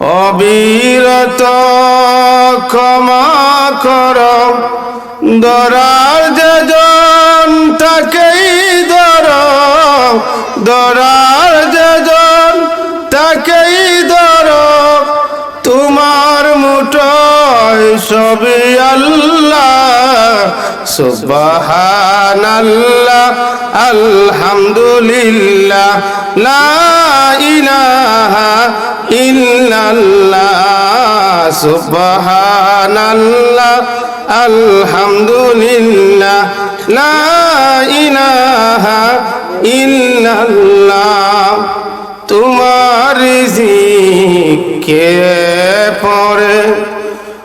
অবিরত ক্ষমা কর। দরার যেজন তাকেই ধর। দরার যেজন তাকেই ধর। তোমার মুঠোয় সবই আল্লাহ, সুবহানাল্লাহ, আলহামদুলিল্লাহ, লা ইলাহা ইল্লাল্লাহ, সুবহানাল্লাহ, আলহামদুলিল্লাহ, লা ইলাহা ইল্লাল্লাহ। তোমার কে পরে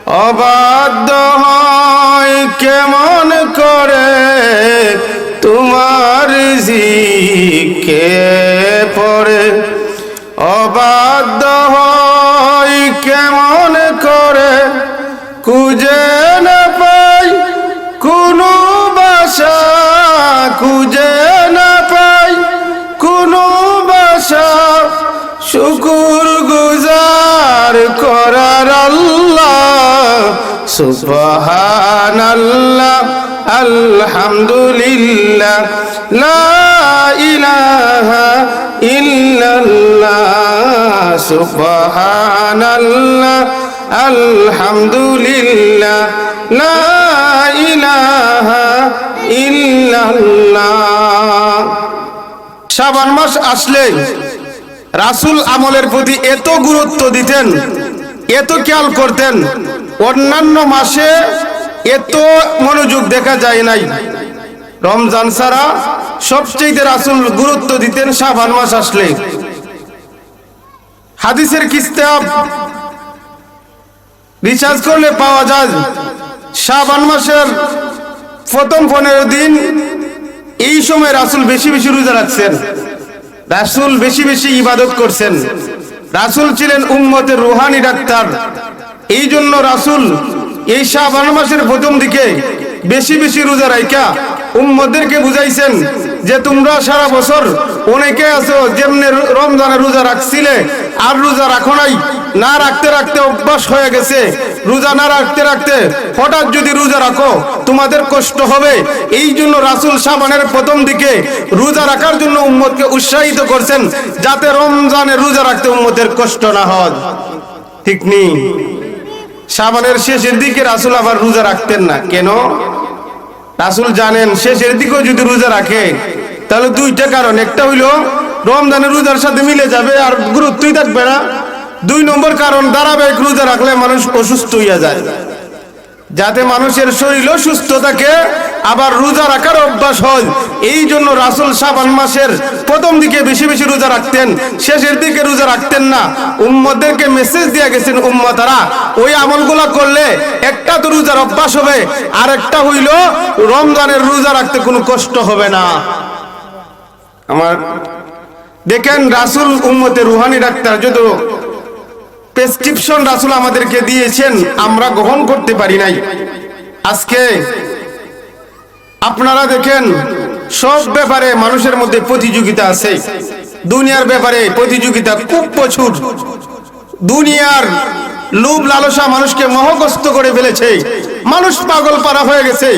অবাধ্য হয় কেমন করে? তোমার কে কেমন করে কুজে না পাই? কোনো বাসা খুঁজে না পাই। কোনো বাসা শুকুর গুজার করার আল্লাহ, সুবহানাল্লাহ, আলহামদুলিল্লাহ সুবহানাল্লাহ, আলহামদুলিল্লাহ, লা ইলাহা ইল্লাল্লাহ। শাবান মাস আসলে রাসূল আমলের প্রতি এত গুরুত্ব দিতেন, এত খেয়াল করতেন, অন্যান্য মাসে এত মনোযোগ দেখা যায় নাই। রমজান ছাড়া সবচেয়ে রাসূল গুরুত্ব দিতেন শাবান মাস আসলে হাদিসের কিস্তাব রিচার্জ করলে পাওয়া যায় শাবান মাসের প্রথম পনেরো দিন। এই সময় রাসুল বেশি বেশি রোজা রাখছেন। রাসুল বেশি বেশি ইবাদত করছেন। রাসুল ছিলেন উম্মতের রুহানি ডাক্তার। এই জন্য রাসুল এই শাবান মাসের প্রথম দিকে বেশি বেশি রোজা রাইকা উম্মদেরকে বুঝাইছেন যে তোমরা সারা বছর অনেকে আছো যেমনি রমজানের রোজা রাখছিলে আর রোজা রাখো নাই। না রাখতে রাখতে অভ্যাস হয়ে গেছে। রোজা না রাখতে রাখতে হঠাৎ যদি রোজা রাখো, তোমাদের কষ্ট হবে। এই জন্য রাসুল সাবানের প্রথম দিকে রোজা রাখার জন্য উম্মতকে উৎসাহিত করছেন, যাতে রমজানের রোজা রাখতে উম্মতের কষ্ট না হয়। ঠিক নেই সাবানের শেষের দিকে রাসুল আবার রোজা রাখতেন না। কেন? রাসুল জানেন, শেষের দিকেও যদি রোজা রাখে, তাহলে দুইটা কারণ। একটা হইল রমজানের রোজার সাথে মিলে যাবে আর গুরুত্বই থাকবে না। দুই নম্বর কারণ, ধারাবাহিক রোজা রাখলে মানুষ অসুস্থ হইয়া যায়। যাতে মানুষের শরীরও সুস্থ থাকে, আবার রোজা রাখার অভ্যাস হয়। এই জন্য রাসুল সাবান মাসের প্রথম দিকে বেশি বেশি রোজা রাখতেন, শেষের দিকে রোজা রাখতেন না। উম্মদেরকে মেসেজ দিয়ে গেছেন, উম্মতারা, ওই আমলগুলা করলে একটা তো রোজার অভ্যাস হবে আর একটা হইল রমজানের রোজা রাখতে কোনো কষ্ট হবে না। আমার দেখেন রাসুল উম্মতে রুহানি ডাক্তার যত প্রেসক্রিপশন রাসুল আমাদেরকে দিয়েছেন, আমরা গ্রহণ করতে পারি নাই। আজকে আপনারা দেখেন, সব ব্যাপারে মানুষের মধ্যে প্রতিযোগিতা আছে। দুনিয়ার ব্যাপারে প্রতিযোগিতা খুব প্রচুর। দুনিয়ার লোভ লালসা মানুষকে মহগস্ত করে ফেলেছে। মানুষ পাগল পারা হয়ে গেছে।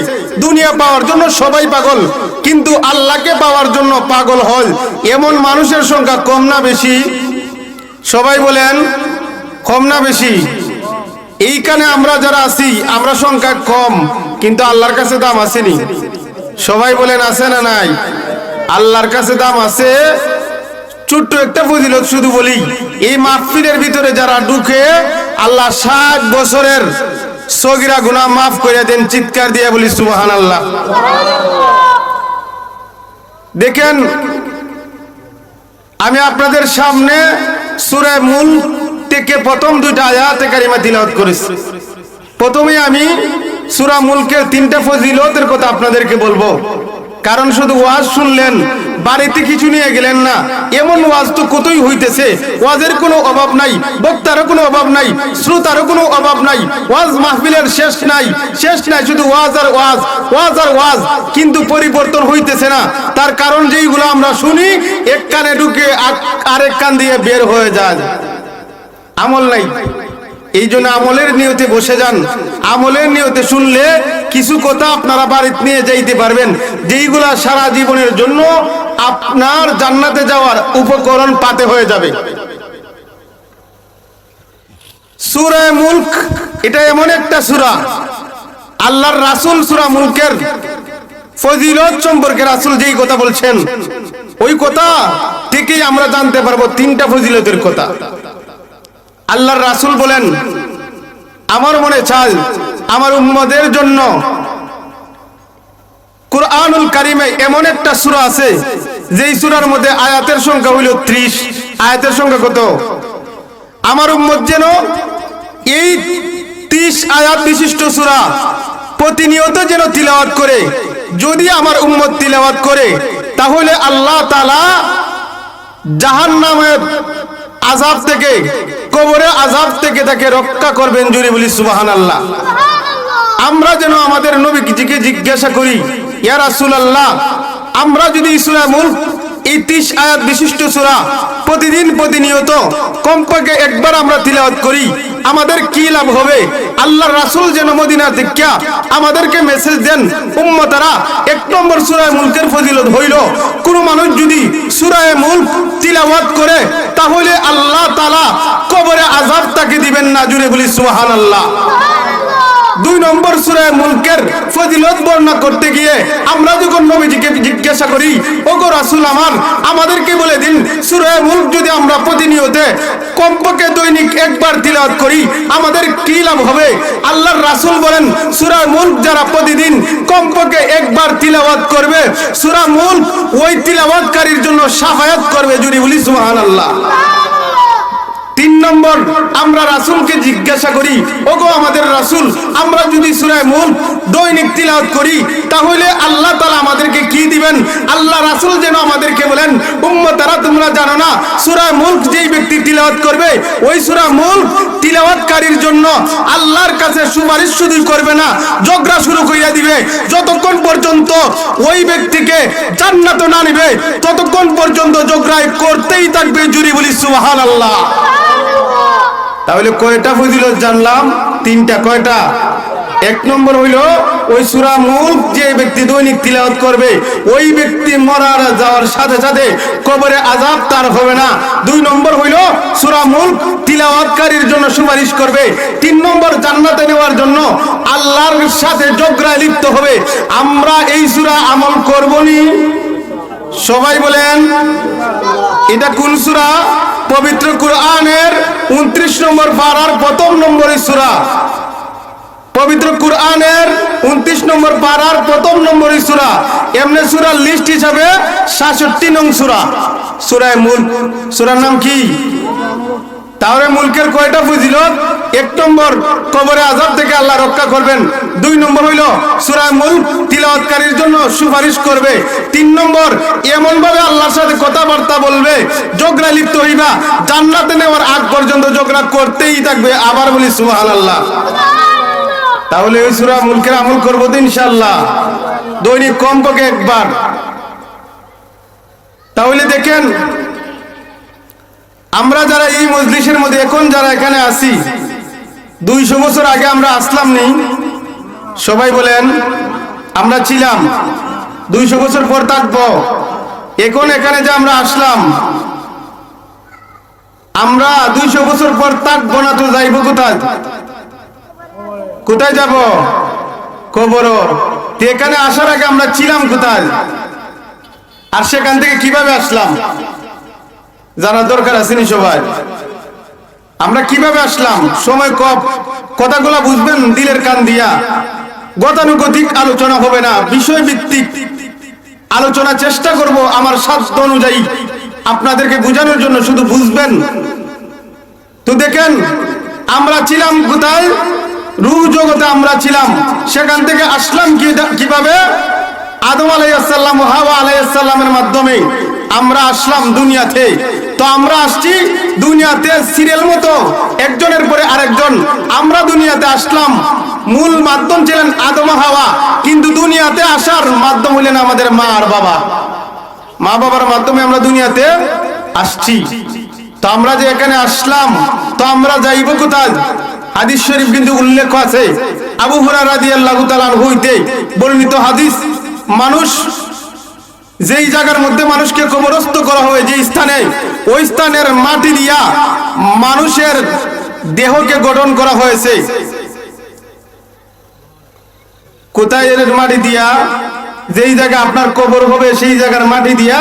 দুনিয়া পাওয়ার জন্য সবাই পাগল, কিন্তু আল্লাহকে পাওয়ার জন্য পাগল হয়। এমন মানুষের সংখ্যা কম না বেশি? সবাই বলেন, কম না বেশি? এইখানে আমরা যারা আছি, আমরা সংখ্যা কম, কিন্তু আল্লাহর কাছে দাম আসেনি। সবাই বলেন, আছে না নাই? আল্লাহর কাছে দাম আছে? ছোট্ট একটা ফজিলত শুধু বলি, এই মাহফিলের ভিতরে যারা ঢুকে, আল্লাহ ষাট বছরের সগিরা গুনাহ মাফ করে দেন, চিৎকার দিয়ে বলি সুবহান আল্লাহ দেখেন, আমি আপনাদের সামনে সুরে মূল থেকে প্রথম দুইটা আয়াতে কারিমা তিলাওয়াত করেছি। প্রথমে আমি সূরা মুলকের তিনটা ফজিলতের কথা আপনাদেরকে বলব। কারণ শুধু ওয়াজ শুনলেন বাড়িতে কিছু নিয়ে গেলেন না। এমন ওয়াজ তো কতই হইতেছে। ওয়াজের কোনো অভাব নাই, বক্তারও কোনো অভাব নাই, শ্রোতারও কোনো অভাব নাই, ওয়াজ মাহফিলের শেষ নাই শেষ নাই শুধু ওয়াজ আর ওয়াজ ওয়াজ আর ওয়াজ, কিন্তু পরিবর্তন হইতেছে না। তার কারণ যেইগুলো আমরা শুনি, এক কানে ঢুকে আরেক কান দিয়ে বের হয়ে যায়। আমল নাই। এই জন্য আমলের নিয়তে বসে যান। আমলের নিয়তে শুনলে কিছু কথা আপনারা বাড়িতে নিয়ে যাইতে পারবেন। যেইগুলা সারা জীবনের জন্য আপনার জান্নাতে যাওয়ার উপকরণ পাতে হয়ে যাবে। সুরা মুলক, এটা এমন একটা সুরা। আল্লাহর রাসূল সুরা মুলকের ফজিলত সম্পর্কে রাসূল যেই কথা বলছেন, ওই কথা থেকেই আমরা জানতে পারব তিনটা ফজিলতের কথা। আল্লাহর রাসুল বলেন, আমার মনে চায় আমার উম্মদের জন্য কুরআনুল কারিমে এমন একটা সূরা আছে, যেই সুরার মধ্যে আয়াতের সংখ্যা হইল 30 আয়াতের সংখ্যা কত? আমার উম্মত যেন এই 30 আয়াত বিশিষ্ট সূরা প্রতিনিয়ত যেন তিলাওয়াত করে। যদি আমার উম্মত তিলাওয়াত করে, তাহলে আল্লাহ তাআলা জাহান্নামের আজাব থেকে কবরে আজাব থেকে তাকে রক্ষা করবেন জুড়ে বলি সুবাহান আল্লাহ আমরা যেন আমাদের নবীজিকে জিজ্ঞাসা করি ইয়া রাসূলুল্লাহ, আমরা যদি সূরা এই 30 আয়াত বিশিষ্ট সূরা প্রতিদিন প্রতিনিয়ত কমপক্ষে একবার আমরা তিলাওয়াত করি, আমাদের কি লাভ হবে? আল্লাহর রাসূল যেন মদিনা দেখা আমাদেরকে মেসেজ দেন, উম্মতারা এক নম্বর সূরা মুলকের ফজিলত হইল, কোন মানুষ যদি সূরা মুলক তিলাওয়াত করে, তাহলে আল্লাহ তাআলা কবরে আযাব তাকে দিবেন না জুড়ে বলি সুবহানাল্লাহ। দুই নম্বর সুরায় মুলকের ফজিলত বর্ণনা করতে গিয়ে আমরা যখন নবীজিকে জিজ্ঞাসা করি, ওগো রাসূল আমার, আমাদেরকে বলে দিন, সুরায় মুলক যদি আমরা প্রতিনিয়ত কমপক্ষে দৈনিক একবার তিলাওয়াত করি, আমাদের কি লাভ হবে? আল্লাহর রাসূল বলেন সূরা মুলক যারা প্রতিদিন কমপক্ষে একবার তিলাওয়াত করবে সূরা মুলক ওই তিলাওয়াতকারীর জন্য সাফায়াত করবে যদি বলি, সুবহানাল্লাহ। তিন নম্বর, আমরা রাসূলকে জিজ্ঞাসা করি, ওগো আমাদের রাসূল, আমরা যদি সূরায় মুলক দৈনিক তিলাওয়াত করি, তাহলে আল্লাহ তালা আমাদেরকে কি দিবেন? আল্লাহ রাসূল যেন আমাদেরকে বলেন উম্ম তারা তোমরা জানো না, সূরায় মুলক যেই ব্যক্তি তিলাওয়াত করবে, ওই সুরা মুলক তিলাওয়াতকারীর জন্য আল্লাহর কাছে সুপারিশ শুধু করবে না, ঝগড়া শুরু করিয়া দিবে। যতক্ষণ পর্যন্ত ওই ব্যক্তিকে জান্নাত না নিবে, ততক্ষণ পর্যন্ত ঝগড়ায় করতেই থাকবে জুরি বলি, সুবহানাল্লাহ। তাহলে কয়টা ফজিলত জানলাম? তিনটা, কয়টা? এক নম্বর হইল, ওই সুরা মুলক যে ব্যক্তি দৈনিক তিলাওয়াত করবে, ওই ব্যক্তি মরার যাওয়ার সাথে সাথে কবরে আযাব তার হবে না। দুই নম্বর হইল, সূরা মুলক তিলাওয়াতকারীর জন্য সুপারিশ করবে। তিন নম্বর, জান্নাতে নেওয়ার জন্য আল্লাহর সাথে যোগরায় লিপ্ত হবে। আমরা এই সুরা আমল করবনি সবাই বলেন, এটা কোন সুরা? পবিত্র কুরআনের 29 নম্বর পাড়ার প্রথম নম্বরের সুরা। পবিত্র কুরআনের 29 নম্বর পাড়ার প্রথম নম্বরের সুরা। এমনি সুরার লিস্ট হিসাবে সাতষট্টি নং সুরা। সুরায় মূল সুরার নাম কি? তাহলে মুলকের কয়টা ফজিলত? এক নম্বর কবরে আজাব থেকে আল্লাহ রক্ষা করবেন। দুই নম্বর হইল সূরা মুলক তিলাওয়াতকারীর জন্য সুপারিশ করবে। তিন নম্বর এমন ভাবে আল্লাহর সাথে কথাবার্তা বলবে যোগরা লিপ্ত হইবা। জান্নাতে নেওয়ার আগ পর্যন্ত যোগরা করতেই থাকবে আবার বলি সুবহানাল্লাহ। তাহলে ওই সুরা মুলকের আমল করব তো ইনশাআল্লাহ। দৈনিক কমপক্ষে একবার। তাহলে দেখেন আমরা যারা এই মজলিসের মধ্যে, এখন যারা এখানে আছি, দুইশো বছর আগে আমরা আসলাম নি, সবাই বলেন, আমরা ছিলাম, দুইশো বছর পর থাকব, এখন এখানে যে আমরা আসলাম, আমরা দুইশো বছর পর থাকব না তো যাইবো কোথায়? কোথায় যাব? কবর। এখানে আসার আগে আমরা ছিলাম কোথায়? আর সেখান থেকে কীভাবে আসলাম? জানার দরকার আছে নি সবাই? আমরা কীভাবে আসলাম? সময় কপ কথাগুলো বুঝবেন দিলের কান দিয়া। গতানুগতিক আলোচনা হবে না বিষয় ভিত্তিক আলোচনা চেষ্টা করব আমার সাধ্য অনুযায়ী। আপনাদেরকে বোঝানোর জন্য শুধু বুঝবেন। তো দেখেন, আমরা ছিলাম কোথায়? রুহ জগতে আমরা ছিলাম। সেখান থেকে আসলাম কীভাবে? আদম আলাইসাল্লাম হাওয়া আলাইসাল্লামের মাধ্যমে। আমরা আসলাম দুনিয়াতে। তো আমরা আসছি দুনিয়াতে সিরিয়াল মতো। একজনের পরে আরেকজন। আমরা দুনিয়াতে আসলাম। মূল মাধ্যম ছিলেন আদম হাওয়া। কিন্তু দুনিয়াতে আসার মাধ্যম হলেন আমাদের মা আর বাবা। মা বাবার মাধ্যমে আমরা দুনিয়াতে আসছি। তো আমরা যে এখানে আসলাম, তো আমরা যাইব কোথায়? হাদিস শরীফ কিন্তু উল্লেখ আছে। আবু হুরায়রা রাদিয়াল্লাহু তাআলা হইতে বর্ণিত হাদিস। মানুষ যেই জায়গার মধ্যে মানুষকে কবরস্থ করা হয় যে স্থানে, ওই স্থানের মাটি দিয়া মানুষের দেহকে গঠন করা হয়েছে। কোথায় মাটি দিয়া? যেই জায়গা আপনার কবর হবে, সেই জায়গার মাটি দিয়া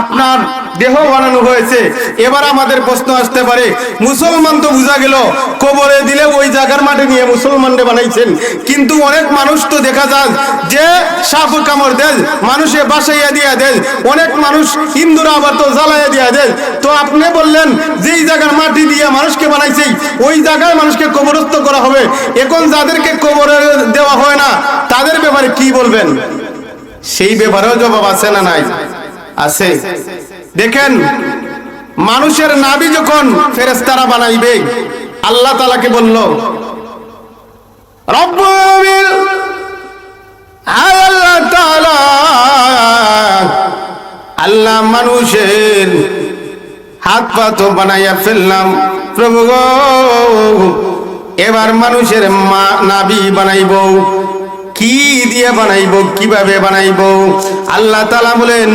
আপনার দেহ বানানো হয়েছে। এবার আমাদের প্রশ্ন আসতে পারে, মুসলমান তো বোঝা গেল, কবরে দিলে ওই জায়গার মাটি নিয়ে মুসলমানরে বানাইছেন। কিন্তু অনেক মানুষ তো দেখা যায় যে সাপ কামড় দেয় মানুষে বাসাইয়া দিয়া দেয় অনেক মানুষ হিন্দুরা আবার তো জ্বালাইয়া দিয়া দেয় তো আপনি বললেন, যেই জায়গার মাটি দিয়ে মানুষকে বানাইছে, ওই জায়গায় মানুষকে কবরস্থ করা হবে। এখন যাদেরকে কবরে দেওয়া হয় না, তাদের ব্যাপারে কি বলবেন? সেই ব্যাপারেও জবাব আছে না নাই? আছে। দেখেন, মানুষের নাবি যখন ফেরেস্তারা বানাইবে, আল্লাহ তালাকে বলল আল্লাহ তাআলা আল্লাহ মানুষের হাত পা তো বানাইয়া ফেললাম, প্রভু গো, এবার মানুষের মা নাবি বানাইব। কি দিয়ে বানাইব, কীভাবে বানাইব? আল্লাহ তালা বলেন,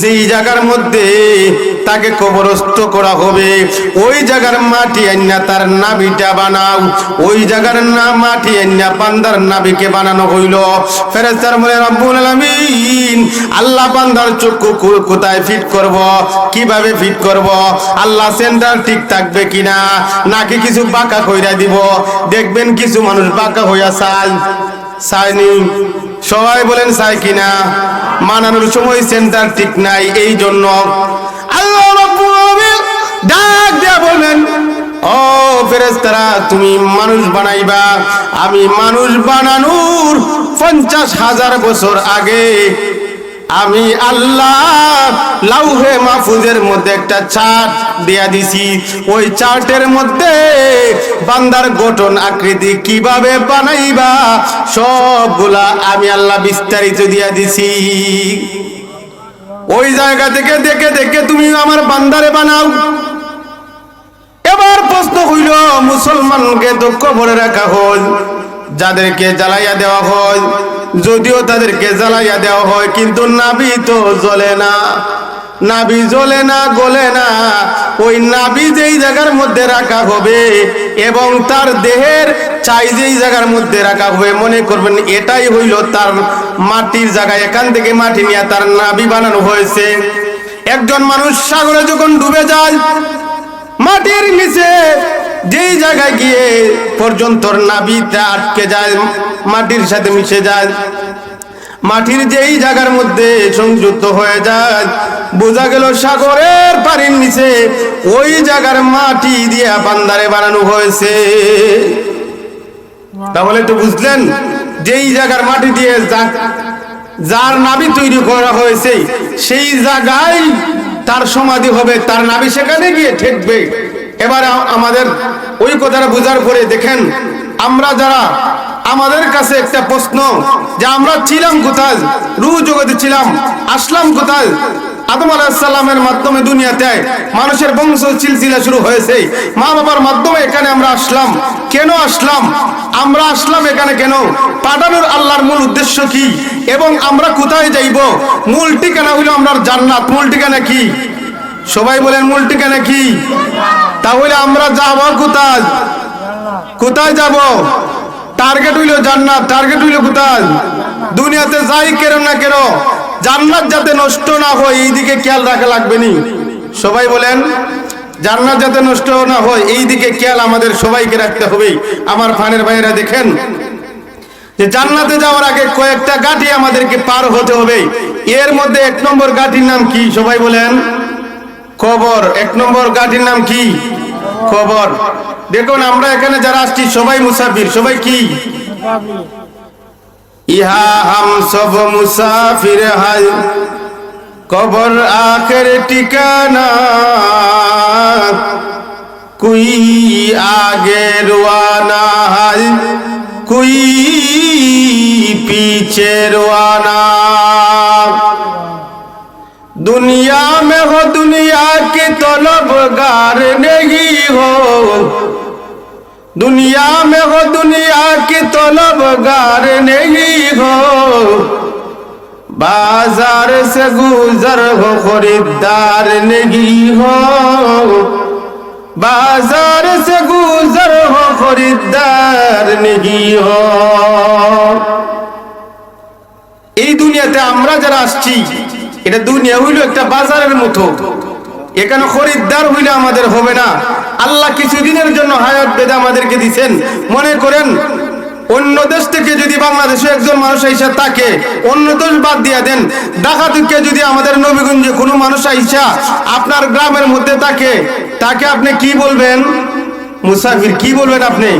যেই জায়গার মধ্যে তাকে কবরস্থ করা হবে, ওই জায়গার মাটি আন্যা তার নাবিটা বানাও। ওই জায়গার না মাটি আন্যা পান্দার নাবিকে বানানো হইল। ফেরেস্তার বলে, রব্বুল আলামিন, আল্লাহ পান্দার চক্ষু কোথায় ফিট করব? কীভাবে ফিট করব? আল্লাহ সেন্টার ঠিক থাকবে কিনা? নাকি কিছু বাঁকা কইরা দিব? দেখবেন কিছু মানুষ বাঁকা হইয়া চায় চায়নি সবাই বলেন চাই কিনা? মানানোর সময় সেন্টার ঠিক নাই, এই জন্য ডাক দেয়া বলবেন ও ফেরেস্তারা তুমি মানুষ বানাইবা। আমি মানুষ বানানোর পঞ্চাশ হাজার বছর আগে আমি আল্লাহ লাউহে মাহফুজের মধ্যে একটা চার্ট দেয়া দিছি। ওই চার্টের মধ্যে বান্দার গঠন আকৃতি কীভাবে বানাইবা, সবগুলা আমি আল্লাহ বিস্তারিত দিয়া দিছি। ওই জায়গা থেকে দেখে দেখে তুমি আমার বান্দারে বানাও। এবার প্রশ্ন হইল, মুসলমানকে দুঃখ ভরে রাখা হল, যাদেরকে জ্বালাইয়া দেওয়া হয় যদিও তাদেরকে জ্বালাইয়া দেওয়া হয়, কিন্তু নাবি তো জ্বলে না। নাবি জ্বলে না, গলে না। ওই নাবি যেই জায়গার মধ্যে রাখা হবে এবং তার দেহের চাই যেই জায়গার মধ্যে রাখা হবে, মনে করবেন এটাই হইল তার মাটির জায়গায় এখান থেকে মাটি নিয়ে তার নাবি বানানো হয়েছে। একজন মানুষ সাগরে যখন ডুবে যায়, মাটির নিচে যেই জায়গায় গিয়ে পর্যন্ত নাবিটা আটকে যায়, মাটির সাথে মিশে যায়, মাটির যেই জায়গার মধ্যে সংযুক্ত হয়ে যায়, বোঝা গেল সাগরের পানির নিচে ওই জায়গার মাটি দিয়ে বান্দারে বানানো হয়েছে। তাহলে একটু বুঝলেন, যেই জায়গার মাটি দিয়ে যার নাবি তৈরি করা হয়েছে, সেই জায়গায় তার সমাধি হবে, তার নাবি সেখানে গিয়ে ঠেকবে। এবার আমাদের ওই কথাটা বোঝার পরে দেখেন, আমরা যারা আমাদের কাছে একটা প্রশ্ন যে আমরা ছিলাম কোথায়? রুহ জগতে ছিলাম, আসলাম কোথায়? আদম আলাহিসাল্লামের মাধ্যমে দুনিয়াতে মানুষের বংশ সিলসিলা শুরু হয়েছে। মা বাবার মাধ্যমে এখানে আমরা আসলাম। কেন আসলাম? আমরা আসলাম এখানে কেন? পাঠানোর আল্লাহর মূল উদ্দেশ্য কি? এবং আমরা কোথায় যাইব? মূল ঠিকানা হইল আমরা জান্নাত। মূল ঠিকানা কি? সবাই বলেন, মূল ঠিকানা কি? তাহলে আমরা যাব কোথায়? কোথায় যাব? টার্গেট হইল জান্নাত টার্গেট হইল কোথায়? দুনিয়াতে যাই কেন না কেন জান্নাত যাতে নষ্ট না হয় এই দিকে খেয়াল রাখা লাগবে নি। সবাই বলেন, জান্নাত যাতে নষ্ট না হয় এই দিকে খেয়াল আমাদের সবাইকে রাখতে হবে। আমার ফানের ভাইয়েরা দেখেন, যে জান্নাতে যাওয়ার আগে কয়েকটা গাঠি আমাদেরকে পার হতে হবে। এর মধ্যে এক নম্বর গাঠির নাম কি? সবাই বলেন কবর এক নম্বর গাঠির নাম কি? খবর। দেখুন, আমরা এখানে যারা আসছি, সবাই মুসাফির, সবাই কি? ইহা হাম সব মুসাফির হাই কবর আখের ঠিকানা কুই আগে রোয়ানা হাই কুই পিছে রোয়ানা दुनिया में हो दुनिया के तलबगार नहीं हो दुनिया में हो दुनिया के तलबगार नहीं हो बाजार से गुजर हो खरीदार नहीं हो बाजार से गुजर हो खरीदार नहीं हो এই দুনিয়াতে আমরা যারা আসছি এটা দুনিয়া হইল একটা বাজারের মতো। এখানে খরিদ্দার হইলে আমাদের হবে না। আল্লাহ কিছুদিনের জন্য হায়াত বেদে আমাদেরকে দিছেন। মনে করেন, অন্য দেশ থেকে যদি বাংলাদেশে একজন মানুষ আইসা তাকে অন্য দেশ বাদ দিয়া দেন ঢাকা থেকে যদি আমাদের নবীগঞ্জে কোনো মানুষ আইসা আপনার গ্রামের মধ্যে তাকে তাকে আপনি কি বলবেন? মুসাফির কি বলবেন আপনি?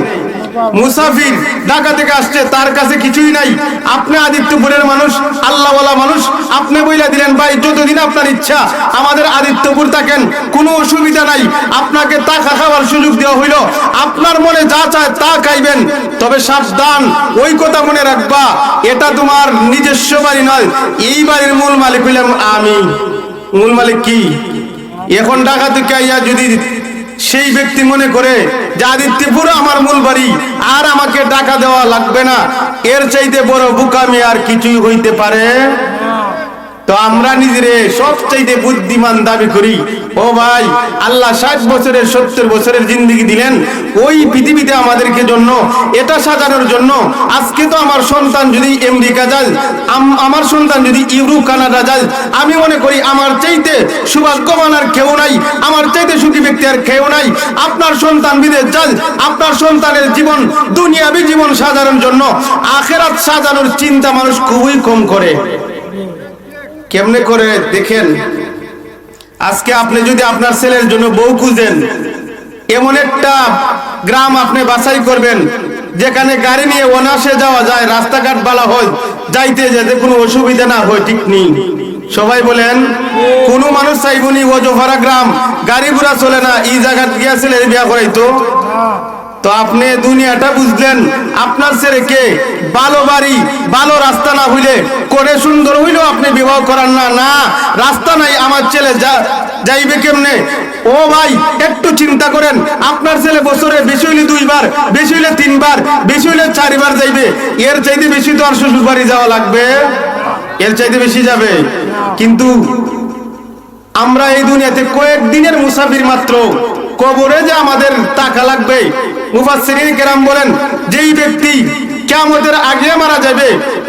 মুসাফির ঢাকা থেকে আসছে, তার কাছে কিছুই নাই। আপনি আদিত্যপুরের মানুষ, আল্লাহওয়ালা মানুষ, আপনি বইলা দিলেন, ভাই, যতদিন আপনার ইচ্ছা, আমাদের আদিত্যপুর থাকেন, কোনো অসুবিধা নাই। আপনাকে টাকা খাওয়ার সুযোগ দেওয়া হইল। আপনার মনে যা চায় তা খাইবেন। তবে সাবধান, ওই কথা মনে রাখবা, এটা তোমার নিজস্ব বাড়ি নয়। এই বাড়ির মূল মালিক হইলাম আমি। মূল মালিক কি? এখন ঢাকা থেকে আইয়া যদি সেই ব্যক্তি মনে করে যে আদিত্যপুর আমার মূল বাড়ি। আর আমাকে টাকা দেওয়া লাগবে না। এর চাইতে বড় বুকামি আর কিছুই হইতে পারে তো আমরা নিজেরে সবচাইতে বুদ্ধিমান দাবি করি। ও ভাই, আল্লাহ ষাট বছরের, সত্তর বছরের জিন্দগি দিলেন। ওই পৃথিবীতে আমাদেরকে জন্য, এটা সাজানোর জন্য, আজকে তো আমার সন্তান যদি আমেরিকা যায়, আম- আমার সন্তান যদি ইউরোপ কানাডা যায়, আমি মনে করি আমার চাইতে সৌভাগ্যবান আর কেউ নাই, আমার চাইতে সুখী ব্যক্তি আর কেউ নাই। আপনার সন্তান বিদেশ যায়, আপনার সন্তানের জীবন, দুনিয়াবি জীবন সাজানোর জন্য, আখেরাত সাজানোর চিন্তা মানুষ খুবই কম করে। কেমনে করে দেখেন? আজকে আপনি যদি আপনার ছেলের জন্য বউ খুঁজেন, এমন একটা গ্রাম আপনি বাছাই করবেন, যেখানে গাড়ি নিয়ে অনাসে যাওয়া যায়, রাস্তাঘাট বালা হয়, যাইতে যেতে কোনো অসুবিধা না হয়, ঠিক নেই। সবাই বলেন, কোন মানুষ চাইবনি ওজোভারা গ্রাম, গাড়ি ঘোড়া চলে না, এই জায়গা গিয়া ছেলের বিয়া করাইতো? তো আপনি দুনিয়াটা বুঝলেন। আপনার ছেলেকে ভালো বাড়ি, ভালো রাস্তা না হইলে করে সুন্দর হইলেও আপনি বিবাহ করার না। না, রাস্তা নাই, আমার ছেলে যা, যাইবে কেমনে? ও ভাই, একটু চিন্তা করেন, আপনার ছেলে বছরে বেশি হইলে দুইবার, বেশি হইলে তিনবার, বেশি হইলে চারবার যাইবে। এর চাইতে বেশি তো আর শ্বশুর বাড়ি যাওয়া লাগবে। এর চাইতে বেশি যাবে। কিন্তু আমরা এই দুনিয়াতে কয়েকদিনের মুসাফির মাত্র। কবরে যে আমাদের টাকা লাগবে মুফাসসিরিন কেরাম বলেন, যেই ব্যক্তি কিয়ামতের আগে মারা যাবে,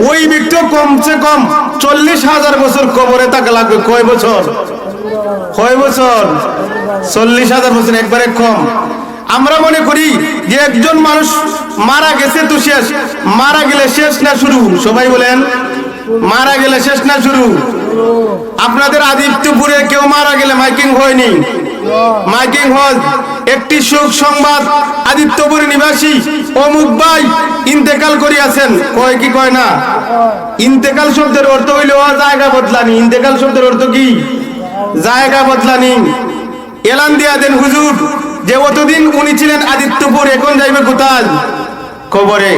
ওই ব্যক্তিও কমসে কম চল্লিশ হাজার বছর কবরে টাকা লাগবে। কয় বছর? কয় বছর? চল্লিশ হাজার বছর, একবারে কম। আমরা মনে করি যে একজন মানুষ মারা গেছে তো শেষ, মারা গেলে শেষ না শুরু? সবাই বলেন, মারা গেলে শেষ না শুরু? আপনাদের আদিত্যপুরে কেউ মারা গেলে মাইকিং হয়নি। মাইকিং হয় একটি সুখ সংবাদ আদিত্যপুর নিবাসী অমুক ভাই ইন্তেকাল করিয়াছেন। কয় কি কয় না? ইন্তেকাল শব্দের অর্থ হইলে জায়গা বদলানি। ইন্তেকাল শব্দের অর্থ কি? জায়গা বদলানি। এলান দিয়া দেন হুজুর, যে অতদিন উনি ছিলেন আদিত্যপুর এখন যাইবে কোথায়? কবরে।